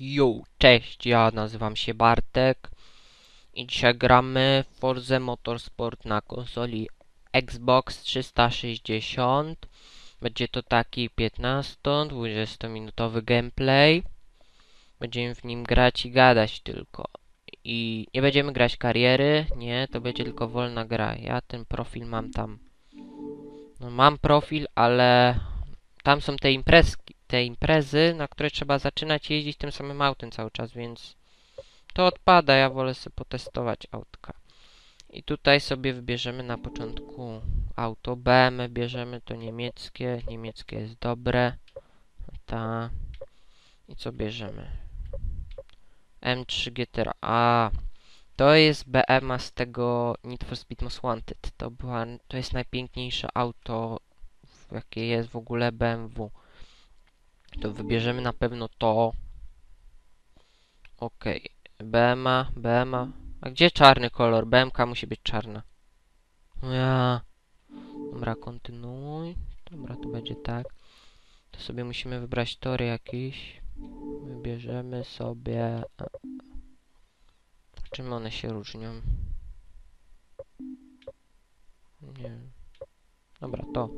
Yo, cześć, ja nazywam się Bartek i dzisiaj gramy w Forza Motorsport na konsoli Xbox 360. Będzie to taki 15-20 minutowy gameplay. Będziemy w nim grać i gadać tylko. I nie będziemy grać kariery, nie, to będzie tylko wolna gra. Ja ten profil mam tam. No mam profil, ale tam są te imprezki, te imprezy, na które trzeba zaczynać jeździć tym samym autem cały czas, więc to odpada, ja wolę sobie potestować autka. I tutaj sobie wybierzemy na początku auto BMW, bierzemy to niemieckie, niemieckie jest dobre. Ta. I co bierzemy? M3 GTR. A, to jest BM z tego Need for Speed Most Wanted. To, była, to jest najpiękniejsze auto, jakie jest w ogóle BMW. To wybierzemy na pewno to. Okej. BMA, BMA. A gdzie czarny kolor? BMK musi być czarna. No ja. Dobra, kontynuuj. Dobra, to będzie tak. To sobie musimy wybrać tory jakieś. Wybierzemy sobie... e, Czym one się różnią? Nie. Dobra, to.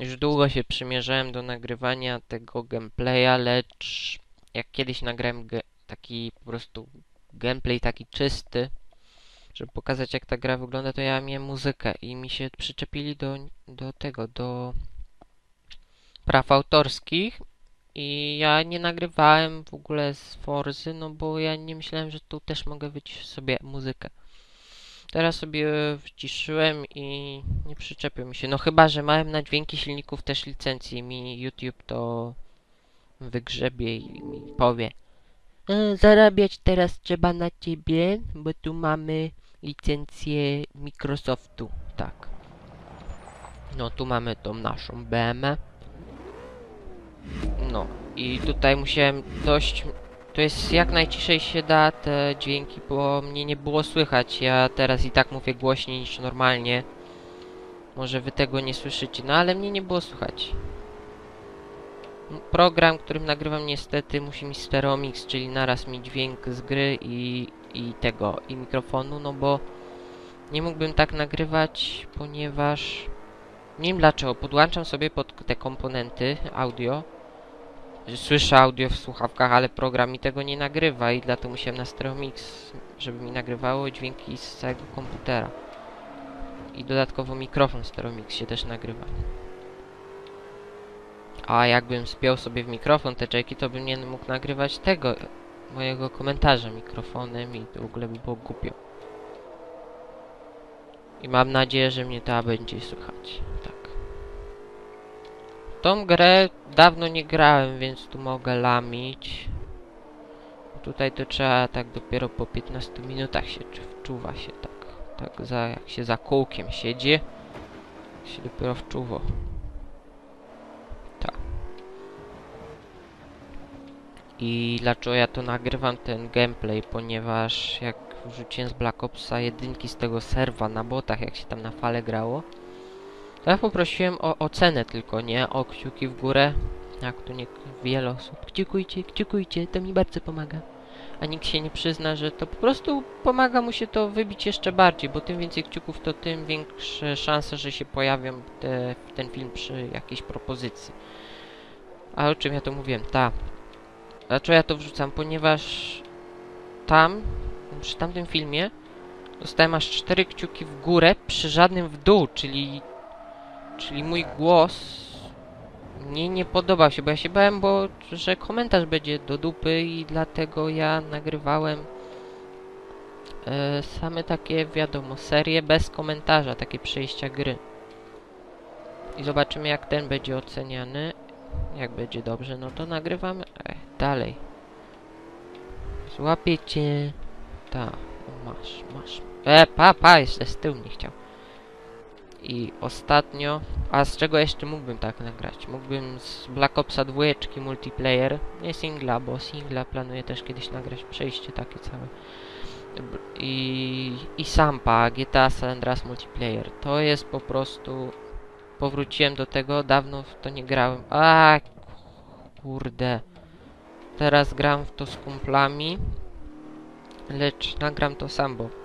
Już długo się przymierzałem do nagrywania tego gameplaya, lecz jak kiedyś nagrałem taki po prostu gameplay taki czysty, żeby pokazać jak ta gra wygląda, to ja miałem muzykę i mi się przyczepili do, do tego, do praw autorskich i ja nie nagrywałem w ogóle z Forzy, no bo ja nie myślałem, że tu też mogę wyciszyć sobie muzykę. Teraz sobie wciszyłem i nie przyczepił mi się. No chyba, że miałem na dźwięki silników też licencję mi YouTube to wygrzebie i mi powie "E, Zarabiać teraz trzeba na ciebie, bo tu mamy licencję Microsoftu. Tak. No tu mamy tą naszą BM. No i tutaj musiałem dość to jest jak najciszej się da te dźwięki, bo mnie nie było słychać. Ja teraz i tak mówię głośniej niż normalnie. Może wy tego nie słyszycie, no ale mnie nie było słychać. Program, którym nagrywam niestety musi mieć stereo-mix, czyli naraz mi dźwięk z gry i, i tego, i mikrofonu, no bo nie mógłbym tak nagrywać, ponieważ nie wiem dlaczego, podłączam sobie pod te komponenty audio słyszę audio w słuchawkach, ale program mi tego nie nagrywa i dlatego musiałem na stereo mix, żeby mi nagrywało dźwięki z całego komputera. I dodatkowo mikrofon stereo mix się też nagrywa. A jakbym spiął sobie w mikrofon te jacki, to bym nie mógł nagrywać tego, mojego komentarza mikrofonem i w ogóle by było głupio. I mam nadzieję, że mnie to będzie słychać. Tak. Tą grę dawno nie grałem, więc tu mogę lamić. Tutaj to trzeba tak dopiero po 15 minutach się czu- wczuwa się tak. Tak za, jak się za kółkiem siedzi, się dopiero wczuwa. Tak. I dlaczego ja to nagrywam ten gameplay, ponieważ jak wrzuciłem z Black Opsa jedynki z tego serwa na botach, jak się tam na fale grało, ja poprosiłem o ocenę tylko, nie o kciuki w górę. Jak tu nie wiele osób. Kciukujcie, kciukujcie, to mi bardzo pomaga. A nikt się nie przyzna, że to po prostu pomaga mu się to wybić jeszcze bardziej, bo tym więcej kciuków, to tym większe szanse, że się pojawią te, ten film przy jakiejś propozycji. A o czym ja to mówiłem? Ta. Dlaczego ja to wrzucam? Ponieważ tam, przy tamtym filmie, dostałem aż cztery kciuki w górę przy żadnym w dół, czyli Czyli mój głos mnie nie podobał się, bo ja się bałem, bo że komentarz będzie do dupy i dlatego ja nagrywałem e, same takie, wiadomo, serie bez komentarza, takie przejścia gry. I zobaczymy jak ten będzie oceniany. Jak będzie dobrze, no to nagrywamy e, dalej. Złapiecie. Ta, masz, masz. E, pa, pa, jeszcze z tyłu nie chciał. I ostatnio, a z czego jeszcze mógłbym tak nagrać? Mógłbym z Black Opsa 2 multiplayer, nie singla, bo singla planuję też kiedyś nagrać przejście takie całe. I, i Sampa, GTA San Andreas multiplayer. To jest po prostu... Powróciłem do tego, dawno w to nie grałem. A kurde. teraz gram w to z kumplami, lecz nagram to sam, bo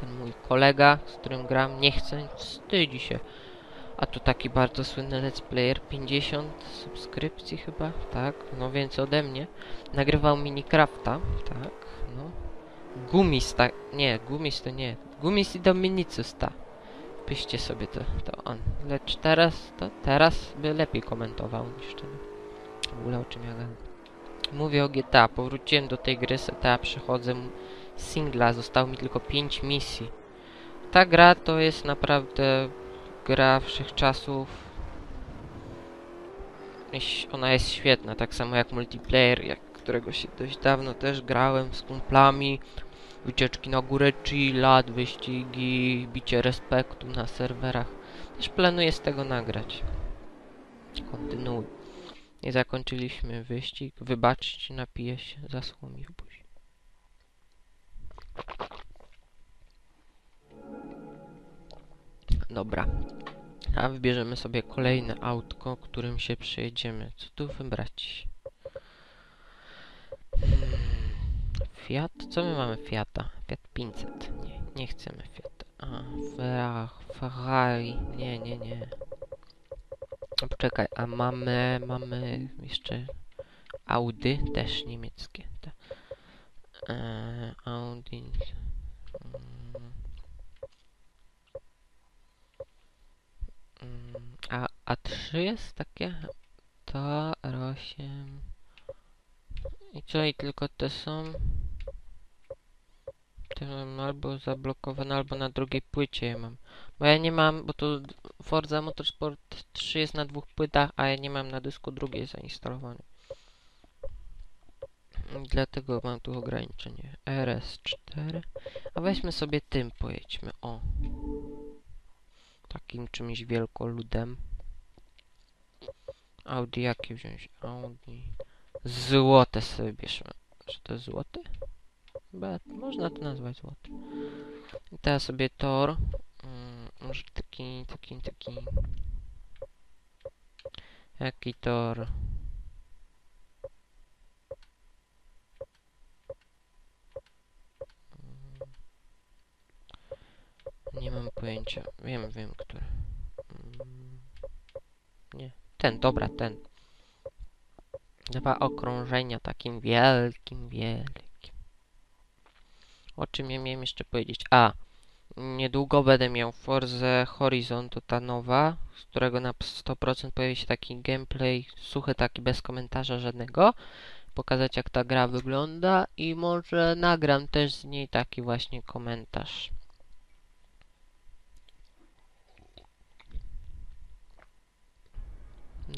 ten mój kolega, z którym gram, nie chce, wstydzi się. A tu taki bardzo słynny let's player, 50 subskrypcji chyba, tak, no więcej ode mnie. Nagrywał Minecrafta, tak, no. Gumis, tak, nie, Gumis to nie, Gumis i Dominicus, tak. Piszcie sobie to, to on. Lecz teraz, to teraz by lepiej komentował niż ten. W ogóle o czym ja gadam. Mówię o GTA, powróciłem do tej gry, z GTA przechodzę singla, zostało mi tylko 5 misji. Ta gra to jest naprawdę gra wszechczasów. Ona jest świetna, tak samo jak multiplayer, jak którego się dość dawno też grałem z kumplami. Wycieczki na górę Chillat, wyścigi, bicie respektu na serwerach. Też planuję z tego nagrać. Kontynuuj. Nie zakończyliśmy wyścig. Wybaczcie, napiję się. Zaschło mi w buzi. Dobra. A wybierzemy sobie kolejne autko, którym się przejedziemy. Co tu wybrać? Hmm. Fiat? Co my mamy Fiata? Fiat 500. Nie, nie chcemy Fiata. A, Ferrari. Ferrari. Nie, nie, nie. Poczekaj, a mamy, mamy jeszcze Audi, też niemieckie. E, Audi. Mm. Mm, A A3 jest takie? To R8. I co, i tylko te są? Te mam albo zablokowane, albo na drugiej płycie je mam. Bo ja nie mam, bo to Forza Motorsport 3 jest na dwóch płytach, a ja nie mam na dysku drugiej zainstalowanej. Dlatego mam tu ograniczenie. RS4. A weźmy sobie tym, pojedźmy. O. Takim czymś wielkoludem. Audi jakie wziąć? Audi. Złote sobie bierzmy. Czy to jest złoty? Chyba można to nazwać złoty. I teraz sobie tor. Mm, może taki, taki, taki. Jaki tor? Mm. Nie mam pojęcia. Wiem, wiem, który. Mm. Nie. Ten, dobra, ten. Dwa okrążenia takim wielkim, wielkim. O czym ja miałem jeszcze powiedzieć? A, niedługo będę miał Forza Horizon, to ta nowa, z którego na 100% pojawi się taki gameplay, suchy taki, bez komentarza żadnego. Pokazać jak ta gra wygląda i może nagram też z niej taki właśnie komentarz.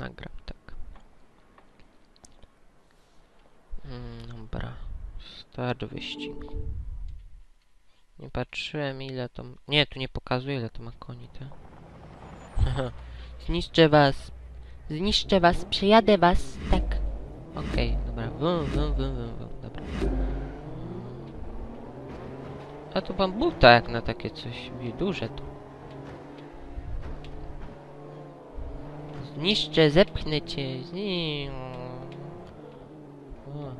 Nagram, tak. Mm, dobra. Start wyścigu. Nie patrzyłem ile to... Nie, tu nie pokazuje ile to ma koni, te. Haha. Zniszczę was. Zniszczę was, przejadę was. Tak. Okej, dobra. Wum, wum, wum, wum, wum. Dobra. A tu mam buta jak na takie coś duże to. Zniszczę, zepchnę cię. Zni... O.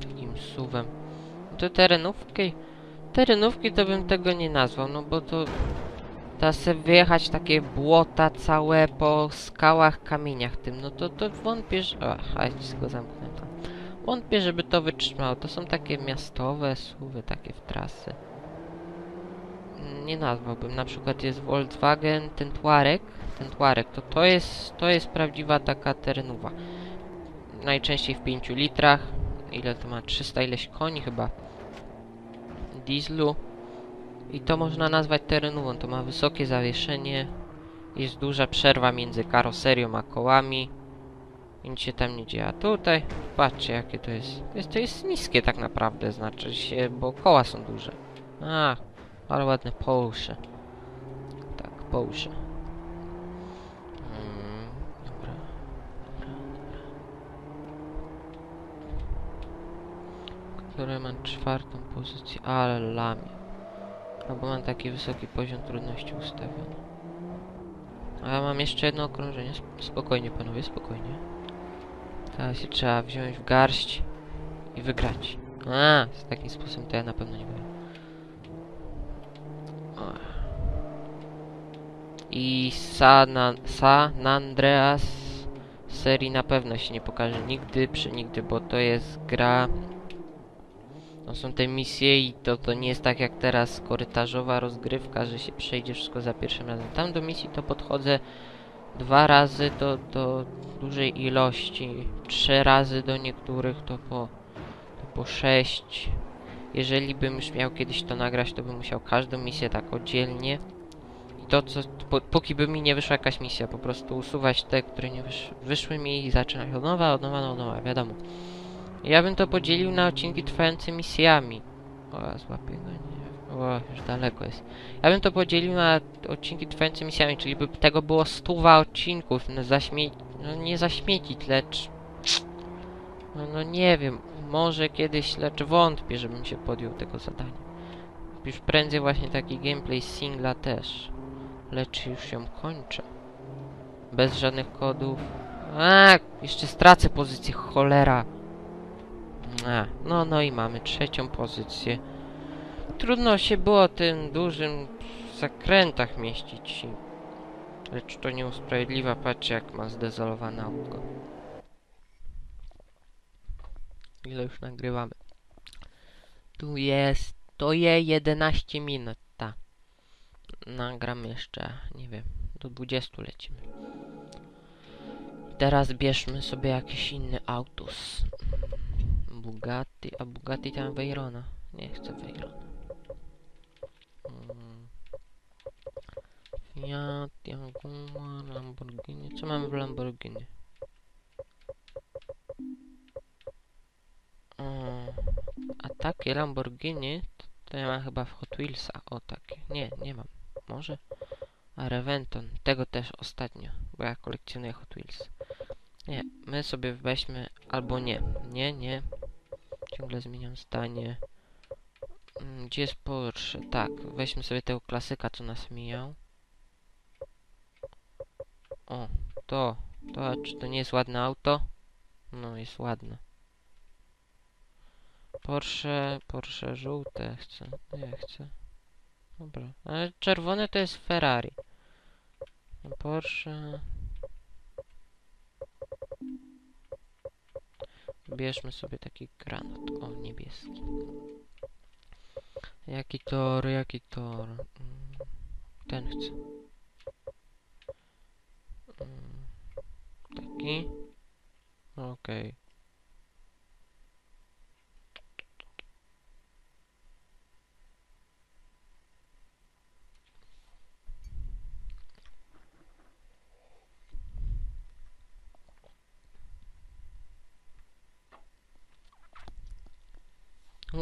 Takim suwem. To terenówki? Terenówki to bym tego nie nazwał, no bo to... Teraz sobie wyjechać takie błota całe po skałach, kamieniach tym, no to, to wątpię, że... O, a zamknę tam. Wątpię, żeby to wytrzymało. To są takie miastowe suwy, takie w trasy. Nie nazwałbym. Na przykład jest Volkswagen, ten Tuareg, ten Tuareg, to to jest, to jest prawdziwa taka terenowa. Najczęściej w 5 litrach. Ile to ma? 300 ileś koni chyba. Dieslu. I to można nazwać terenową. To ma wysokie zawieszenie. Jest duża przerwa między karoserią a kołami. Nic się tam nie dzieje. A tutaj, patrzcie jakie to jest. To jest, to jest niskie tak naprawdę, znaczy się, bo koła są duże. A, ale ładne Porsche. Tak, Porsche. Mm, dobra. Które mam czwartą pozycję, ale lamie. Albo mam taki wysoki poziom trudności ustawiony. A ja mam jeszcze jedno okrążenie. Sp- Spokojnie panowie, spokojnie. Teraz się trzeba wziąć w garść i wygrać. A, z takim sposobem to ja na pewno nie wygram. O. I San, San Andreas serii na pewno się nie pokaże nigdy, przy nigdy, bo to jest gra... To są te misje i to, to nie jest tak jak teraz korytarzowa rozgrywka, że się przejdzie wszystko za pierwszym razem. Tam do misji to podchodzę dwa razy do, do dużej ilości, trzy razy do niektórych to po, to po sześć. Jeżeli bym już miał kiedyś to nagrać, to bym musiał każdą misję tak oddzielnie. To, co, póki by mi nie wyszła jakaś misja, po prostu usuwać te, które nie wysz, wyszły mi i zaczynać od nowa, od nowa, od nowa, wiadomo. Ja bym to podzielił na odcinki trwające misjami. O, złapię go, nie. O, już daleko jest. Ja bym to podzielił na odcinki trwające misjami, czyli by tego było stuwa odcinków, no zaśmie... No nie zaśmiecić, lecz... No, no nie wiem, może kiedyś, lecz wątpię, żebym się podjął tego zadania. Już prędzej właśnie taki gameplay singla też. Lecz już ją kończę. Bez żadnych kodów. A, jeszcze stracę pozycję, cholera. A, no, no i mamy trzecią pozycję. Trudno się było tym dużym zakrętach mieścić. Lecz to nie usprawiedliwa, patrzcie jak ma zdezolowane autko. Ile już nagrywamy? Tu jest... To je 11 minut. Nagram jeszcze, nie wiem, do 20 lecimy. Teraz bierzmy sobie jakiś inny autos. Bugatti, a Bugatti tam Veyrona. Nie chcę Veyrona. Mm. Fiat, Jaguar, Lamborghini. Co mamy w Lamborghini? A takie Lamborghini to ja mam chyba w Hot Wheelsa. O takie. Nie, nie mam. Może? A Reventon. Tego też ostatnio, bo ja kolekcjonuję Hot Wheels. Nie, my sobie weźmy albo nie. Nie, nie. Ciągle zmieniam zdanie. Mm, Gdzie jest Porsche? Tak, weźmy sobie tego klasyka, co nas mijał. O, to. To, czy to nie jest ładne auto? No, jest ładne. Porsche, Porsche żółte chcę. Nie chcę. Dobra, ale czerwone to jest Ferrari. Porsche... Bierzmy sobie taki granat. O, niebieski. Jaki tor, jaki tor? Mm, Ten chcę. Mm, Taki? Okej.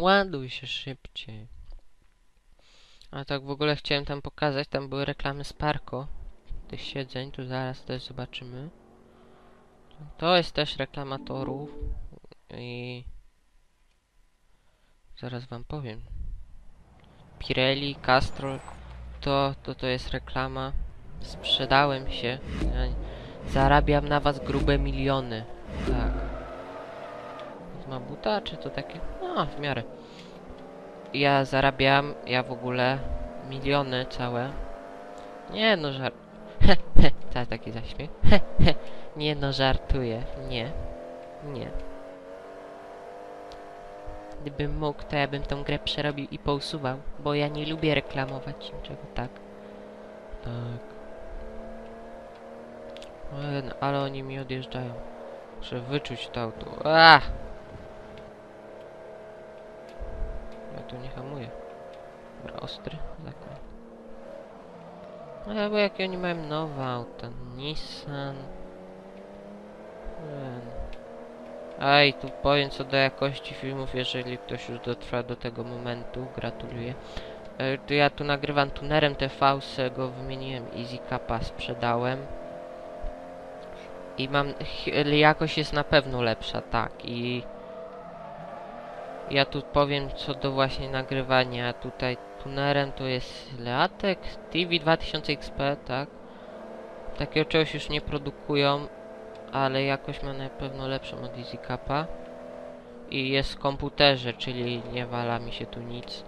Ładuj się szybciej. A tak w ogóle chciałem tam pokazać, tam były reklamy z Parko. Tych siedzeń, tu zaraz też zobaczymy. To jest też reklama torów. I... Zaraz wam powiem. Pirelli, Castrol. To, to, to jest reklama. Sprzedałem się. Ja zarabiam na was grube miliony. Ma buta, czy to takie? No, w miarę. Ja zarabiam, ja w ogóle miliony całe. Nie no, żart. Ta taki zaśmiech. nie no, żartuję. Nie. Nie. Gdybym mógł, to ja bym tą grę przerobił i pousuwał, bo ja nie lubię reklamować niczego tak. Tak. No, ale oni mi odjeżdżają. Muszę wyczuć to auto. Ach! Ja tu nie hamuję. Dobra, ostry zakon. No bo jakie oni mają nowe auta? Nissan. Ten. Aj, tu powiem co do jakości filmów, jeżeli ktoś już dotrwa do tego momentu, gratuluję. E, ja tu nagrywam tunerem TV, z go wymieniłem, Easy Capa sprzedałem. I mam, jakość jest na pewno lepsza, tak, i... Ja tu powiem co do właśnie nagrywania. Tutaj tunerem to jest Leatek TV 2000 XP, tak? Takiego czegoś już nie produkują, ale jakość ma na pewno lepszą od EasyCapa. I jest w komputerze, czyli nie wala mi się tu nic.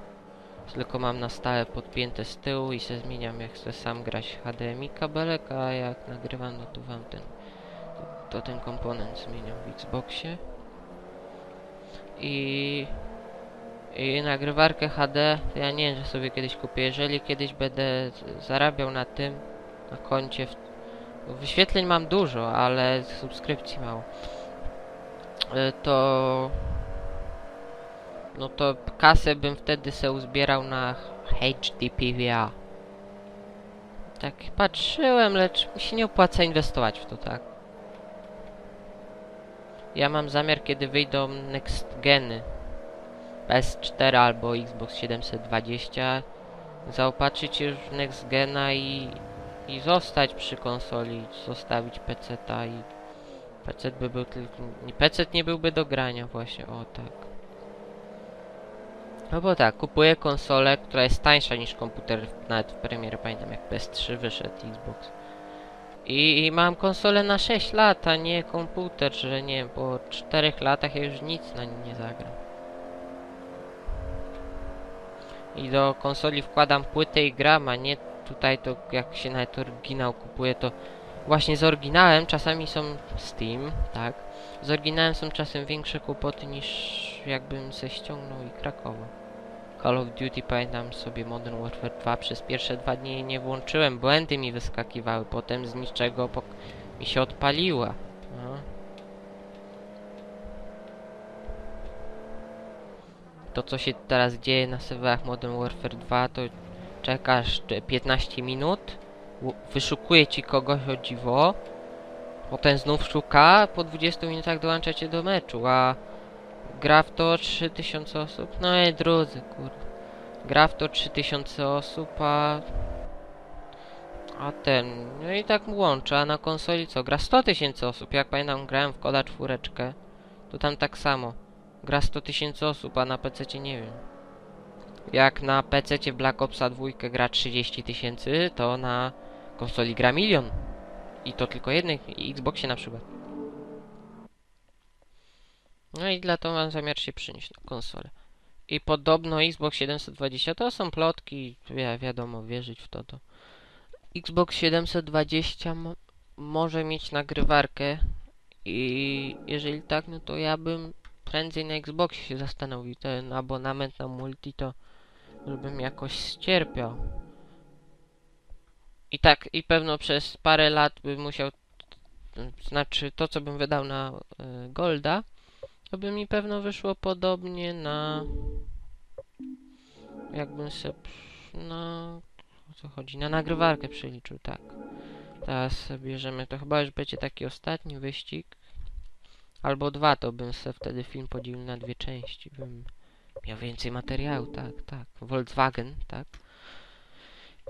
Tylko mam na stałe podpięte z tyłu i se zmieniam jak chcę sam grać HDMI kabelek, a jak nagrywam no to wam ten to ten komponent zmieniam w Xboxie. I i nagrywarkę HD to ja nie wiem, że sobie kiedyś kupię. Jeżeli kiedyś będę zarabiał na tym, na koncie, w, wyświetleń mam dużo, ale subskrypcji mało, y, to no to kasę bym wtedy se uzbierał na HD PVA. Tak patrzyłem, lecz mi się nie opłaca inwestować w to, tak. Ja mam zamiar, kiedy wyjdą next geny, PS4 albo Xbox 720, zaopatrzyć się w next gena i, i zostać przy konsoli, zostawić PC-ta i PC by był tylko... PC nie byłby do grania właśnie, o tak. No bo tak, kupuję konsolę, która jest tańsza niż komputer, nawet w premierę pamiętam jak PS3 wyszedł Xbox. I, I mam konsolę na 6 lat, a nie komputer, że nie wiem, po 4 latach ja już nic na nim nie zagram. I do konsoli wkładam płytę i gram, a nie tutaj to jak się nawet oryginał kupuje, to właśnie z oryginałem czasami są Steam, tak? Z oryginałem są czasem większe kłopoty niż jakbym se ściągnął i krakowo. Call of Duty pamiętam sobie Modern Warfare 2 przez pierwsze dwa dni nie włączyłem, błędy mi wyskakiwały, potem z niczego mi się odpaliła. No. To co się teraz dzieje na serwerach Modern Warfare 2 to czekasz te 15 minut, wyszukuje ci kogoś o dziwo, potem znów szuka, po 20 minutach dołącza cię do meczu, a gra w to 3000 osób. No i drodzy, kurde. Gra w to 3000 osób, a... A ten... No i tak łącza, a na konsoli co? Gra 100 tysięcy osób. Jak pamiętam, grałem w Koda czwóreczkę, to tam tak samo. Gra 100 tysięcy osób, a na PC nie wiem. Jak na PC Black Opsa 2 gra 30 tysięcy, to na konsoli gra milion. I to tylko jednej Xboxie na przykład. No i dlatego mam zamiar się przynieść na konsolę. I podobno Xbox 720 to są plotki, wi wiadomo, wierzyć w to to. Xbox 720 mo może mieć nagrywarkę i jeżeli tak, no to ja bym prędzej na Xboxie się zastanowił. Ten abonament na multi to żebym jakoś ścierpiał. I tak, i pewno przez parę lat bym musiał, znaczy to co bym wydał na y, Golda, to by mi pewno wyszło podobnie na... Jakbym se... na... O co chodzi? Na nagrywarkę przeliczył, tak. Teraz bierzemy, to chyba już będzie taki ostatni wyścig. Albo dwa, to bym se wtedy film podzielił na dwie części. Bym miał więcej materiału, tak, tak. Volkswagen, tak.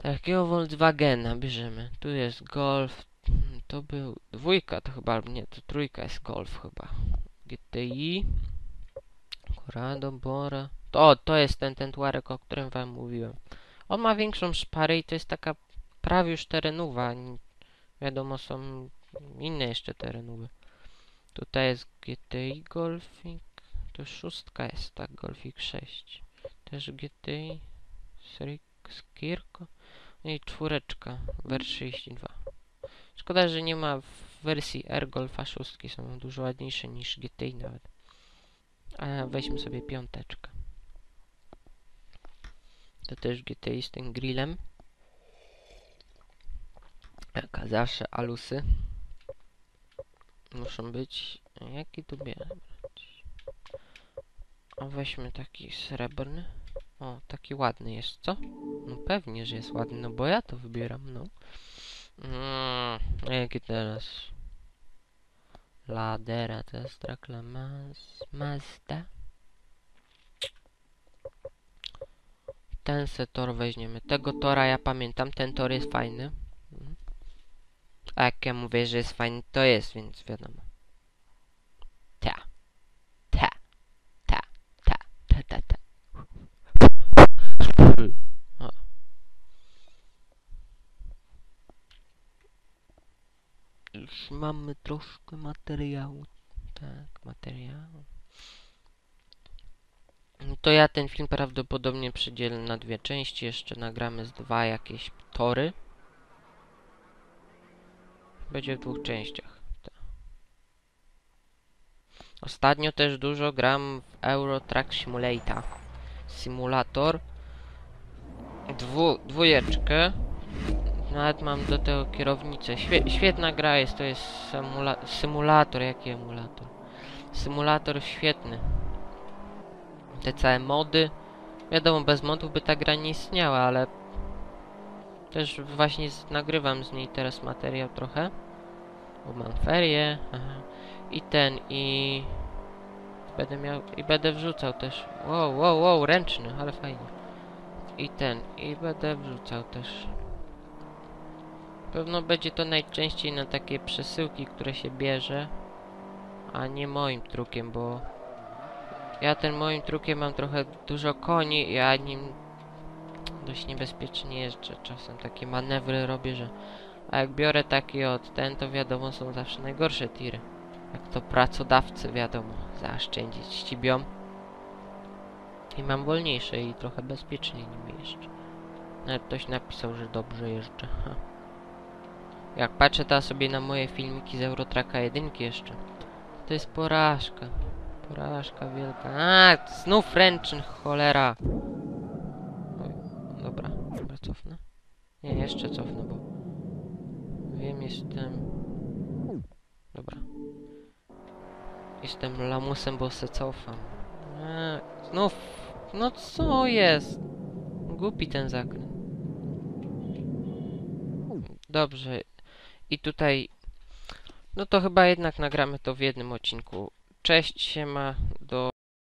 Takiego Volkswagena bierzemy. Tu jest Golf. To był dwójka, to chyba, albo nie, to trójka jest Golf chyba. GTI. Corrado, Bora. To, to jest ten, ten Tuareg, o którym wam mówiłem. On ma większą szparę i to jest taka prawie już terenówa. N- Wiadomo, są inne jeszcze terenówy. Tutaj jest GTI Golfik. To szóstka jest, tak, Golfik 6. Też GTI. Skirko. No i czwóreczka, WR32. Szkoda, że nie ma w wersji R Golfa 6. Są dużo ładniejsze niż GTI nawet. A weźmy sobie piąteczkę. To też GTI z tym grillem. Jaka zawsze alusy. Muszą być. Jaki tu bierać? O, weźmy taki srebrny. O, taki ładny jest, co? No pewnie, że jest ładny, no bo ja to wybieram, no. Mm, a jaki teraz? Ladera, to jest trakla Maz Mazda. Ten se tor weźmiemy. Tego tora ja pamiętam, ten tor jest fajny. Mhm. A jak ja mówię, że jest fajny, to jest, więc wiadomo. Ta. Ta. Ta. Ta. Ta. Ta. ta. O. już mamy troszkę materiału. Tak, materiału. No To ja ten film prawdopodobnie przydzielę na dwie części. Jeszcze nagramy z dwa jakieś tory. Będzie w dwóch częściach. tak. Ostatnio też dużo gram w Euro Truck Simulator. Simulator. Dwu, dwójeczkę. Nawet mam do tego kierownicę. Świe, świetna gra jest, to jest symula symulator. Jaki emulator? Symulator świetny. Te całe mody. Wiadomo, bez modów by ta gra nie istniała, ale też właśnie z, nagrywam z niej teraz materiał trochę. Bo mam ferie. Aha. I ten, i... Będę miał... I będę wrzucał też. Wow, wow, wow, ręczny, ale fajnie. I ten, i będę wrzucał też. Pewno będzie to najczęściej na takie przesyłki, które się bierze, a nie moim trukiem, bo ja ten moim trukiem mam trochę dużo koni, ja nim dość niebezpiecznie jeżdżę. Czasem takie manewry robię, że a jak biorę taki od ten, to wiadomo są zawsze najgorsze tiry. Jak to pracodawcy wiadomo, zaoszczędzić ścibią. I mam wolniejsze i trochę bezpieczniej nim jeżdżę. Nawet ktoś napisał, że dobrze jeżdżę. Ha. Jak patrzę teraz sobie na moje filmiki z Eurotraka 1 jeszcze, to jest porażka. Porażka wielka. A, znów ręczny, cholera. Oj, dobra, dobra, cofnę. Nie, jeszcze cofnę, bo wiem, jestem... Dobra. Jestem lamusem, bo se cofam. A, znów, no co jest? Głupi ten zakręt. Dobrze. I tutaj... No to chyba jednak nagramy to w jednym odcinku. Cześć, siema,